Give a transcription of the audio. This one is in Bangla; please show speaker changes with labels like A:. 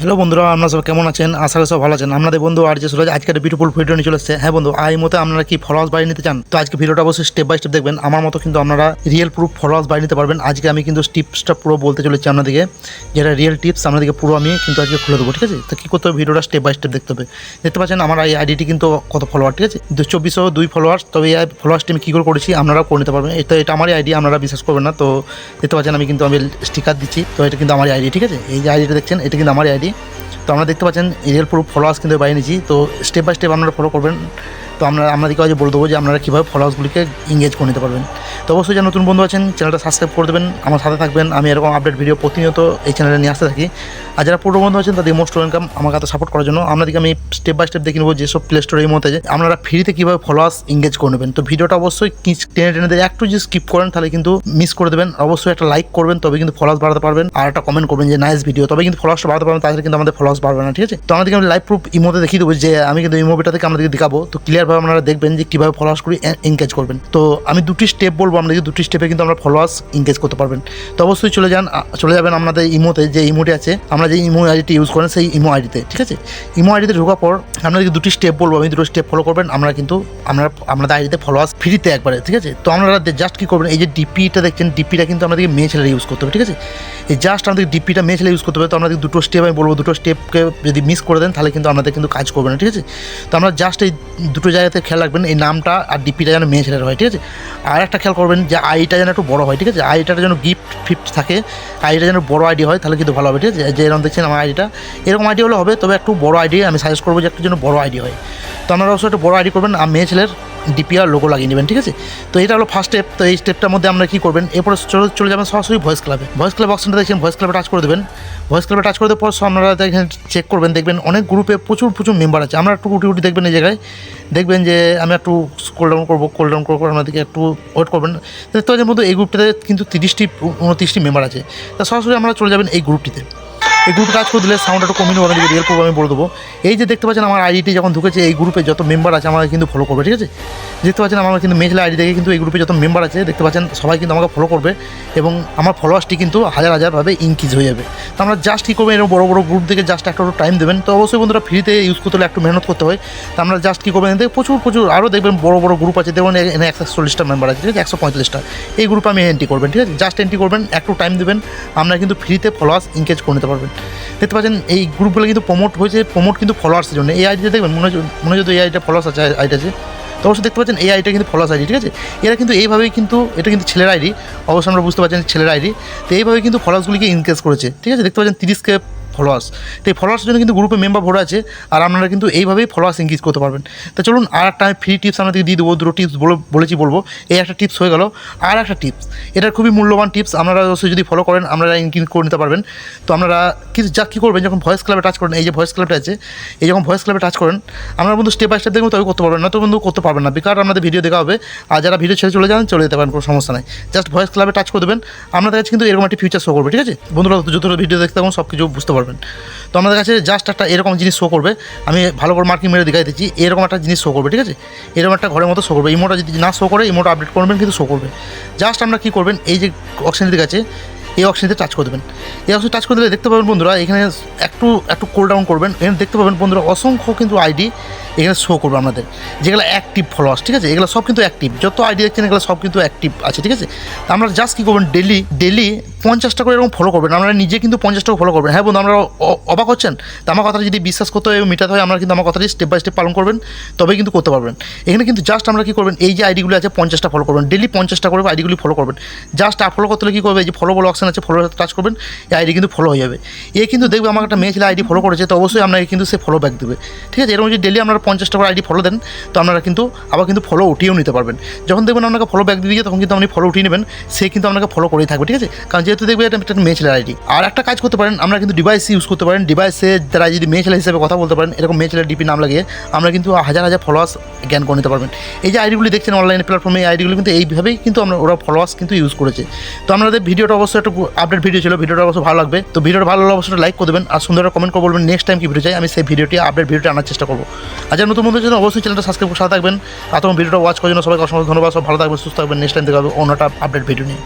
A: হ্যালো বন্ধুরা, আপনারা সব কেমন আছেন? আশা করি সব ভালো আছেন। আপনাদের বন্ধু আর যে সুরজ আজকে বিউটিফুল ভিডিও নিয়ে চলে এসেছে। হ্যাঁ বন্ধু এই মতে আপনারা কি ফলোয়ার্স বাড়িয়ে নিতে চান? তো আজকে ভিডিওটা অবশ্যই স্টেপ বাই স্টেপ দেখবেন। আমার মতো কিন্তু আপনারা রিয়েল প্রুফ ফলোয়ার্স বাড়িয়ে নিতে পারবেন। আজকে আমি কিন্তু টিপসটা পুরো বলতে চলেছি আপনাদেরকে। যেটা রিয়েল টিপস আপনাদেরকে পুরো আমি কিন্তু আজকে খুলে দেবো, ঠিক আছে? তো কী করতে হবে? ভিডিওটা স্টেপ বাই স্টেপ দেখতে হবে। দেখতে পাচ্ছেন, আমার এই আইডিটি কিন্তু কত ফলোয়ার ঠিক আছে? দু চব্বিশশো দুই ফলোয়ার্স তবে এই ফলোয়ার্সটি আমি কী করে করেছি আপনারা করে নিতে পারবেন। এটা এটা আমারই আইডি আপনারা বিশ্বাস করবেন না। তো দেখতে পাচ্ছেন, আমি কিন্তু আমি স্টিকার দিচ্ছি। তো এটা কিন্তু আমার আইডি ঠিক আছে? এই যে আইডিটা দেখছেন, এটা কিন্তু আমার আইডি তো আমরা দেখতে পাচ্ছেন এরিয়াল প্রুফ ফলোয়ার্স কিন্তু বাড়িয়ে নিয়েছি তো স্টেপ বাই স্টেপ আপনারা ফলো করবেন। তো আমরা আপনাদেরকে আজ বলে দেবো যে আপনারা কীভাবে ফলোয়ার্সগুলিকে ইংগেজ করে নিতে পারবেন। তো অবশ্যই যারা নতুন বন্ধু আছেন, চ্যানেলটা সাবস্ক্রাইব করে দেবেন, আমার সাথে থাকবেন। আমি এরকম আপডেট ভিডিও প্রতিনিয়ত এই চ্যানেলে নিয়ে আসতে থাকি। আর যারা পুরো বন্ধু আছেন, তাদের মোস্ট ওয়েলকাম আমাকে এত সাপোর্ট করার জন্য। আপনাদেরকে আমি স্টেপ বাই স্টেপ দেখে নেব যেসব প্লে স্টোর এই মধ্যে আপনারা ফ্রিতে কীভাবে ফলোয়ার্স ইংগেজ করে নেবেন। তো ভিডিওটা অবশ্যই টেনে টেনে দিয়ে একটু যদি স্কিপ করেন, তাহলে কিন্তু মিস করে দেবেন। অবশ্যই একটা লাইক করবেন, তবে কিন্তু ফলোয়ার্স বাড়াতে পারবেন। আর একটা কমেন্ট করবেন যে নাইস ভিডিও তবে কিন্তু ফলোয়ার্সটা বাড়াতে পারবেন, তাহলে কিন্তু আমাদের ফলোয়ার্স বাড়বে না, ঠিক আছে? তো আমাদেরকে আমি লাইভ প্রুফ ইমোতে দেখিয়ে দেবো যে, আমি কিন্তু ইমোবিটা থেকে আপনাদেরকে দেখাবো। তো ক্লিয়ারভাবে আপনারা দেখবেন যে কীভাবে ফলোয়ার্স করে এনগেজ করবেন। তো আমি দুটি স্টেপ বলব আপনাদেরকে দুটি স্টেপে কিন্তু আমরা ফলোয়ার্স এনগেজ করতে পারবেন। তো অবশ্যই চলে যান চলে যাবেন আপনাদের ইমোতে, যে ইমোটি আছে, আমরা যে ইমো আইডিটি ইউজ করেন সেই ইমো আইডিতে, ঠিক আছে? ইমো আইডিতে ঢোকার পর আপনাদেরকে দুটি স্টেপ বলব, আমি দুটো স্টেপ ফলো করবেন, আমরা কিন্তু, আমরা আপনাদের আইডিতে ফলোয়ার্স ফ্রিতে একবারে, ঠিক আছে? তো আপনারা জাস্ট কী করবেন, এই যে ডিপিটা দেখছেন ডিপিটা কিন্তু আমাদেরকে মেয়ে ছেলেরা ইউজ করতে হবে, ঠিক আছে? এই জাস্ট আমাদের ডিপিটা মেয়ে ছেলে ইউজ করতে হবে, তো আপনাদের দুটো স্টেপ আমি বলব, দুটো স্টেপকে যদি মিস করে দেন, তাহলে কিন্তু আপনাদের কিন্তু কাজ করবে না, ঠিক আছে? তো আমরা জাস্ট এই দুটো জায়গাতে খেয়াল রাখবেন, এই নামটা আর ডিপিটা যেন মেয়ে ছেলের হয়, ঠিক আছে? আর একটা খেয়াল করবেন যে আইটা যেন একটু বড় হয়, ঠিক আছে? আইটাটা যেন গিফট ফিফট থাকে আইটা যেন বড় আইডি হয়, তাহলে কিন্তু ভালো হবে, ঠিক আছে? যে এরকম দেখছেন আমার আইডিটা এরকম আইডি হলে হবে, তবে একটু বড় আইডি আমি সাজেস্ট করব যে একটু যেন বড় আইডি হয়। তো আপনারা অবশ্যই একটু বড় আইডি করবেন, আর মেয়ে ছেলের ডিপিআর লোগো লাগিয়ে নেবেন, ঠিক আছে? তো এটা হলো ফার্স্ট স্টেপ তো এই স্টেপটার মধ্যে আমরা কী করবেন, এরপরে চলে চলে যাবেন সরাসরি ভয়েস ক্লাবে ভয়েস ক্লাব অপশনটা দেখছেন ভয়েস ক্লাবে টাচ করে দেবেন। ভয়েস ক্লাবে টাচ করে দেওয়ার পর আপনারা এখানে চেক করবেন, দেখবেন অনেক গ্রুপে প্রচুর প্রচুর মেম্বার আছে। আমরা একটু উঠি উঠি দেখবেন এই জায়গায়। দেখবেন যে আমি একটু স্কোল ডাউন করব কোল ডাউন করব আপনাদেরকে একটু ওয়েট করবেন। দেখতে পাচ্ছেন মধ্যে এই গ্রুপটাতে কিন্তু তিরিশটি উনত্রিশটি মেম্বার আছে। তা সরাসরি আমরা চলে যাবেন এই গ্রুপটিতে এই গ্রুপে কাজ করে দিলে সাউন্ড একটু কমিয়ে নেব রিয়েল প্রুফ আমি বলে দেবো। এই যে দেখতে পাচ্ছেন আমার আইডিটি যখন ঢুকেছে, এই গ্রুপে যত মেম্বার আছে আমাকে কিন্তু ফলো করবে, ঠিক আছে? দেখতে পাচ্ছেন আমার কিন্তু মেঘলা আইডি থেকে কিন্তু এই গ্রুপে যত মেম্বার আছে, দেখতে পাচ্ছেন সবাই কিন্তু আমাকে ফলো করবে এবং আমার ফলোয়ার্সটি কিন্তু হাজার হাজারভাবে ইনক্রিজ হয়ে যাবে। তো আমরা জাস্ট কী করবেন এরকম বড় বড় গ্রুপ থেকে জাস্ট একটা টাইম দেবেন। তো অবশ্যই বন্ধুরা ফ্রিতে ইউজ করতে হলে একটু মেহনত করতে হয়। তো আমরা জাস্ট কী করবেন প্রচুর প্রচুর আরও দেখবেন বড় বড় গ্রুপ আছে দেখবেন এখানে একশো চল্লিশটা মেম্বার আছে, ঠিক আছে? একশো পঁয়তাল্লিশটা। এই গ্রুপে আমি এন্ট্রি করবেন, ঠিক আছে? জাস্ট এন্ট্রি করবেন, একটু টাইম দেবেন। আমরা কিন্তু ফ্রিতে ফলোয়ার্স ইনকেজ করে নিতে পারবেন। দেখতে পাচ্ছেন, এই গ্রুপগুলো কিন্তু প্রমোট হয়েছে প্রমোট কিন্তু ফলোয়ার্সের জন্য। এই আইডিটা দেখবেন, মনে মনে হয় এই আইডিটা ফলোয়ার্স আছে আইডি আছে। তো অবশ্যই দেখতে পাচ্ছেন, এই আইডিটা কিন্তু ফলোয়ার্স আইডি, ঠিক আছে? এরা কিন্তু এইভাবেই কিন্তু এটা কিন্তু ছেলের আইডি। অবশ্যই আমরা বুঝতে পারছেন ছেলের আইডি। তো এইভাবে কিন্তু ফলোয়ার্সগুলিকে ইনক্রেজ করেছে, ঠিক আছে? দেখতে পাচ্ছেন তিরিশকে ফলোয়ার্স তো এই ফলোয়ার্সের জন্য কিন্তু গ্রুপে মেম্বার ভরে আছে, আর আপনারা কিন্তু এইভাবেই ফলোয়ার্স ইনক্রিজ করতে পারবেন। তো চলুন আর একটা আমি ফ্রি টিপস আপনাদেরকে দিয়ে দেবো, দুটো টিপস বলেছি বলব। এই একটা টিপস হয়ে গেল। আর একটা টিপস এটা খুবই মূল্যবান টিপস আপনারা অবশ্যই যদি ফলো করেন, আপনারা ইনক্রিজ করে নিতে পারবেন। তো আপনারা কি যা কী করবেন, যখন ভয়েস ক্লাবে টাচ করেন, এই যে ভয়েস ক্লাবটা আছে, এই যখন ভয়েস ক্লাবে টাচ করেন, আপনারা বন্ধু স্টেপ বাই স্টেপ দেখবেন তবে করতে পারবেন না তো বন্ধু করতে পারবেন না। বিকার আপনাদের ভিডিও দেখা হবে, আর যারা ভিডিও ছেড়ে চলে যান, চলে যেতে পারেন, কোনো সমস্যা নাই। জাস্ট ভয়েস ক্লাবে টাচ করে দেবেন। আপনাদের কাছে কিন্তু এরকম একটি ফিউচার শো করবে, ঠিক আছে? বন্ধুরা, যত ভিডিও দেখতে থাকুন সব কিছু বুঝতে পারবেন তো আমাদের কাছে জাস্ট একটা এরকম জিনিস শো করবে। আমি ভালো করে মার্কিং মেরে দেখাই দিচ্ছি, এরকম একটা জিনিস শো করবে, ঠিক আছে? এরকম একটা ঘরের মতো শো করবে। ইমোটা যদি না শো করে ইমোটা আপডেট করবেন, কিন্তু শো করবে। জাস্ট আমরা কী করবেন, এই যে অপশানটির কাছে এই অপশানটিতে টাচ করে দেবেন। এই অপশন টাচ করে দিলে দেখতে পাবেন বন্ধুরা, এখানে একটু একটু কোল ডাউন করবেন। এখানে দেখতে পাবেন বন্ধুরা, অসংখ্য কিন্তু আইডি এখানে শো করবে আপনাদের। যেগুলো অ্যাক্টিভ ফলোয়ার্স ঠিক আছে? এগুলো সব কিন্তু অ্যাক্টিভ যত আইডি দেখছেন, এগুলো সব কিন্তু অ্যাক্টিভ আছে, ঠিক আছে? আমরা জাস্ট কী করবেন ডেলি ডেলি পঞ্চাশটা করে এরকম ফলো করবেন। আমরা নিজে কিন্তু পঞ্চাশটা ফলো করবেন। হ্যাঁ বন্ধু, আমরা অবাক হচ্ছেন। তো আমার কথাটা যদি বিশ্বাস করতে হয়, মেটাতে হয়, আমরা কিন্তু আমার কথাটি স্টেপ বাই স্টেপ পালন করবেন, তবেই কিন্তু করতে পারবেন। এখানে কিন্তু জাস্ট আমরা কী করবেন, এই যে আইডিগুলো আছে, পঞ্চাশটা ফলো করবেন। ডেলি পঞ্চাশটা করে আইডিগুলি ফলো করবেন। জাস্ট ফলো করতে হলে কী করবে, এই যে ফলো বলো অপশন আছে ফলো টাচ করবেন, এই আইডি কিন্তু ফলো হয়ে যাবে। এ কিন্তু দেখবে আমার একটা মেয়ে ছেলে আইডি ফলো করেছে, তো অবশ্যই আপনাকে কিন্তু সে ফলো ব্যাক দেবে। ঠিক আছে, এরকম যদি ডেলি আপনারা পঞ্চাশটা করে আইডি ফলো দেন, তো আপনারা কিন্তু আবার কিন্তু ফলো উঠিয়েও নিতে পারবেন। যখন দেখবেন আপনাকে ফলো ব্যাক দিয়ে তখন কিন্তু আপনি ফলো উঠিয়ে নেবেন, সে কিন্তু আপনাকে ফলো করেই থাকবে, ঠিক আছে? কারণ যেহেতু দেখবে এটা একটা মেয়ে ছেলের আইডি আর একটা কাজ করতে পারেন আমরা কিন্তু ডিভাইস ইউজ করতে পারেন ডিভাইসে দ্বারা যদি মেয়ে ছেলে হিসেবে কথা বলতে পারেন, এরকম মেয়ে ছেলের ডিপি নাম লাগিয়ে আমরা কিন্তু হাজার হাজার ফলোয়ার্স জ্ঞান করে নিতে পারবেন। এই যে আইডিগুলি দেখছেন অনলাইন প্ল্যাটফর্মে এই আইডিগুলো কিন্তু এইভাবেই কিন্তু আমরা, ওরা ফলোয়ার্স কিন্তু ইউজ করেছে। তো আমাদের ভিডিওটা অবশ্যই একটু আপডেট ভিডিও ছিল, ভিডিওটা অবশ্যই ভালো লাগবে। তো ভিডিওটা ভালো লাগলে অবশ্যই লাইক করে দেবেন। আর সুন্দর কমেন্ট করে বলবেন নেক্সট টাইম কি ভিডিও চাই? আমি সেই ভিডিওটি আপডেট ভিডিওটি আনার চেষ্টা করব। আর যারা নতুন বন্ধুদের জন্য অবশ্যই চ্যানেলটা সাবস্ক্রাইব করে সাথে থাকবেন। আর তখন ভিডিওটা ওয়াচ করার জন্য সবাইকে অসংখ্য ধন্যবাদ। সব ভালো থাকবেন, সুস্থ থাকবেন। নেক্সট টাইম দেখা হবে অন্যটা আপডেট ভিডিও নিয়ে।